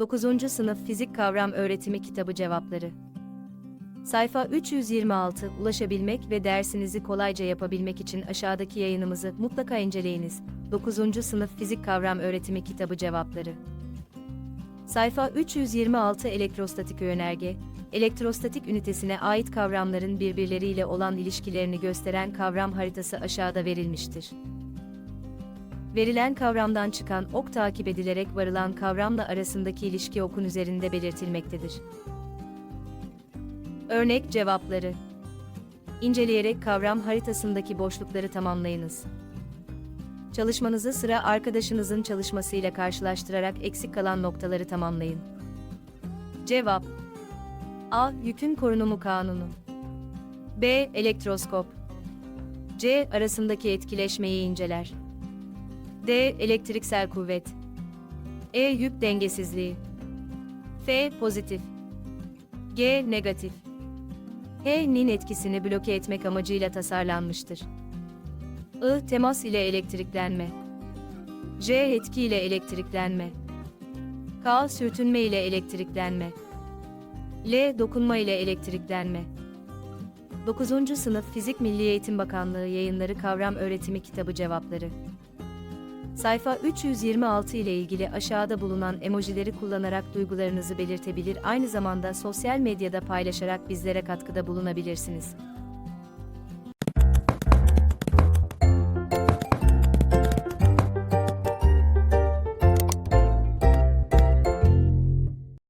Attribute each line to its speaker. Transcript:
Speaker 1: 9. Sınıf Fizik Kavram Öğretimi Kitabı Cevapları Sayfa 326 Ulaşabilmek ve dersinizi kolayca yapabilmek için aşağıdaki yayınımızı mutlaka inceleyiniz. 9. Sınıf Fizik Kavram Öğretimi Kitabı Cevapları Sayfa 326 Elektrostatik yönerge, elektrostatik ünitesine ait kavramların birbirleriyle olan ilişkilerini gösteren kavram haritası aşağıda verilmiştir. Verilen kavramdan çıkan ok takip edilerek varılan kavramla arasındaki ilişki okun üzerinde belirtilmektedir. Örnek cevapları İnceleyerek kavram haritasındaki boşlukları tamamlayınız. Çalışmanızı sıra arkadaşınızın çalışmasıyla karşılaştırarak eksik kalan noktaları tamamlayın. Cevap A. Yükün korunumu kanunu B. Elektroskop C. Arasındaki etkileşmeyi inceler. D. Elektriksel kuvvet. E. Yük dengesizliği. F. Pozitif. G. Negatif. H.'nin etkisini bloke etmek amacıyla tasarlanmıştır. I. Temas ile elektriklenme. J. Etki ile elektriklenme. K. Sürtünme ile elektriklenme. L. Dokunma ile elektriklenme. 9. Sınıf Fizik Milli Eğitim Bakanlığı Yayınları Kavram Öğretimi Kitabı Cevapları Sayfa 326 ile ilgili aşağıda bulunan emojileri kullanarak duygularınızı belirtebilir, aynı zamanda sosyal medyada paylaşarak bizlere katkıda bulunabilirsiniz.